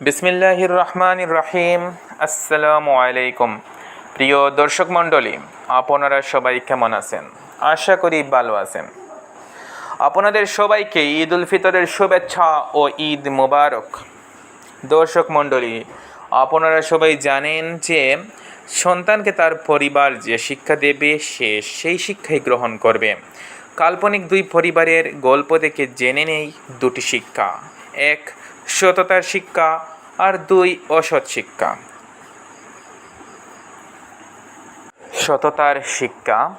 বিসমিল্লাহির রহমানির রহিম আসসালামু আলাইকুম প্রিয় দর্শক মণ্ডলী, আপনারা সবাই কেমন আছেন? আশা করি ভালো আছেন। আপনাদের সবাইকে ঈদ উল ফিতরের শুভেচ্ছা ও ঈদ মোবারক। দর্শক মণ্ডলী, আপনারা সবাই জানেন যে সন্তানকে তার পরিবার যে শিক্ষা দেবে, সে সেই শিক্ষাই গ্রহণ করবে। কাল্পনিক দুই পরিবারের গল্প থেকে জেনে নেই দুটি শিক্ষা। এক সততার শিক্ষা আর দুই অসৎ শিক্ষা। সততার শিক্ষা।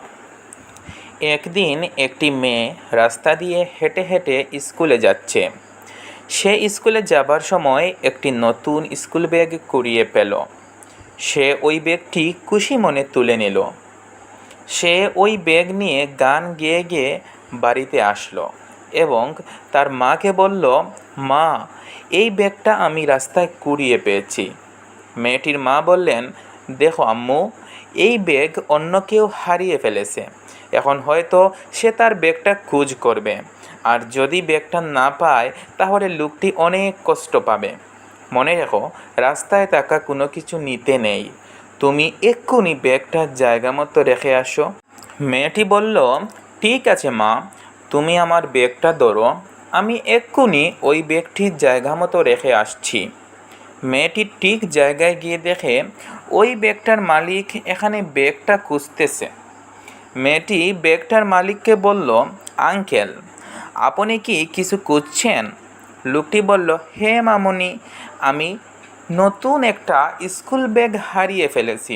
একদিন একটি মেয়ে রাস্তা দিয়ে হেঁটে হেঁটে স্কুলে যাচ্ছে। সে স্কুলে যাবার সময় একটি নতুন স্কুল ব্যাগ কুড়িয়ে পেল। সে ওই ব্যাগটি খুশি মনে তুলে নিল। সে ওই ব্যাগ নিয়ে গান গেয়ে গেয়ে বাড়িতে আসলো। এবং তার মাকে বলল, মা, এই ব্যাগটা আমি রাস্তায় কুড়িয়ে পেয়েছি। মেয়েটির মা বললেন, দেখো আম্মু, এই ব্যাগ অন্য কেউ হারিয়ে ফেলেছে। এখন হয়তো সে তার ব্যাগটা খুঁজ করবে। আর যদি ব্যাগটা না পায়, তাহলে লোকটি অনেক কষ্ট পাবে। মনে রেখো, রাস্তায় থাকা কোনো কিছু নিতে নেই। তুমি এক্ষুনি ব্যাগটা জায়গা মতো রেখে আসো। মেয়েটি বলল, ঠিক আছে মা। তুমি আমার ব্যাগটা ধরো, আমি এক্ষুনি ওই ব্যাগটির জায়গা মতো রেখে আসছি। মেয়েটি ঠিক জায়গায় গিয়ে দেখে, ওই ব্যাগটার মালিক এখানে ব্যাগটা খুঁজতেছে। মেয়েটি ব্যাগটার মালিককে বলল, আঙ্কেল, আপনি কি কিছু খুঁজছেন? লোকটি বলল, হে মামনি, আমি নতুন একটা স্কুল ব্যাগ হারিয়ে ফেলেছি।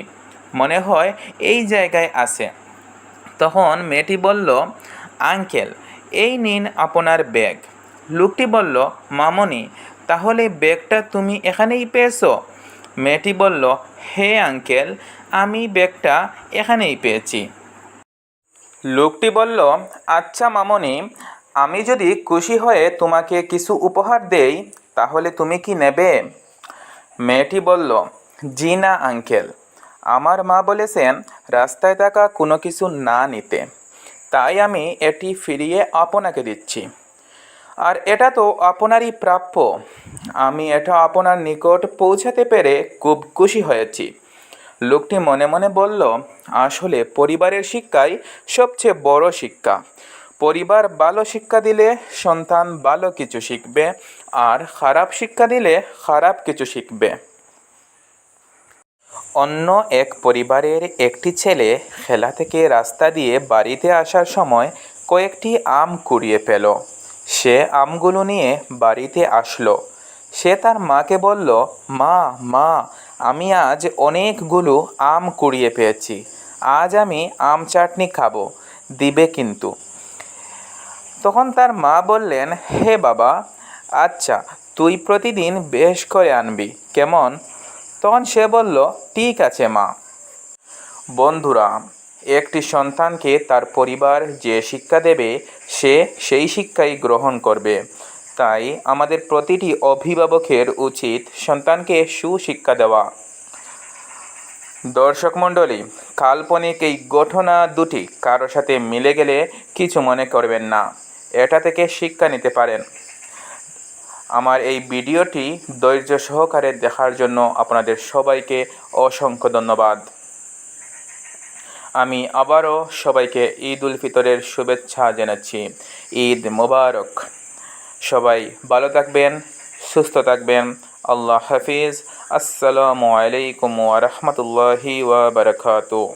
মনে হয় এই জায়গায় আছে। তখন মেয়েটি বলল আঙ্কেল, এই নিন আপনার ব্যাগ। লোকটি বলল, মামনি, তাহলে ব্যাগটা তুমি এখানেই পেয়েছ? মেয়েটি বলল, হে আঙ্কেল, আমি ব্যাগটা এখানেই পেয়েছি। লোকটি বলল আচ্ছা মামনি, আমি যদি খুশি হয়ে তোমাকে কিছু উপহার দেই, তাহলে তুমি কি নেবে? মেয়েটি বলল, জি না, আঙ্কেল। আমার মা বলেছেন, রাস্তায় থাকা কোনো কিছু না নিতে। তাই আমি এটি ফিরিয়ে আপনাকে দিচ্ছি। আর এটা তো আপনারই প্রাপ্য। আমি এটা আপনার নিকট পৌঁছাতে পেরে খুব খুশি হয়েছি। লোকটি মনে মনে বলল, আসলে পরিবারের শিক্ষাই সবচেয়ে বড় শিক্ষা। পরিবার ভালো শিক্ষা দিলে সন্তান ভালো কিছু শিখবে, আর খারাপ শিক্ষা দিলে খারাপ কিছু শিখবে। অন্য এক পরিবারের একটি ছেলে খেলা থেকে রাস্তা দিয়ে বাড়িতে আসার সময় কয়েকটি আম কুড়িয়ে পেল। সে আমগুলো নিয়ে বাড়িতে আসলো। সে তার মাকে বলল, মা মা, আমি আজ অনেকগুলো আম কুড়িয়ে পেয়েছি। আজ আমি আম চাটনি খাব, দিবে কিন্তু। তখন তার মা বললেন, হে বাবা আচ্ছা তুই প্রতিদিন বেশ করে আনবি, কেমন? তখন সে বলল, ঠিক আছে মা। বন্ধুরা, একটি সন্তানকে তার পরিবার যে শিক্ষা দেবে, সে সেই শিক্ষাই গ্রহণ করবে। তাই আমাদের প্রতিটি অভিভাবকের উচিত সন্তানকে সুশিক্ষা দেওয়া। দর্শক মণ্ডলী, কাল্পনিক এই ঘটনা দুটি কারও সাথে মিলে গেলে কিছু মনে করবেন না। এটা থেকে শিক্ষা নিতে পারেন। আমার এই ভিডিওটি ধৈর্য সহকারে দেখার জন্য আপনাদের সবাইকে অসংখ্য ধন্যবাদ। আমি আবারও সবাইকে ঈদ উল ফিতরের শুভেচ্ছা জানাচ্ছি। ঈদ মোবারক। সবাই ভালো থাকবেন, সুস্থ থাকবেন। আল্লাহ হাফিজ। আসসালামু আলাইকুম ওয়া বারাকাতুহু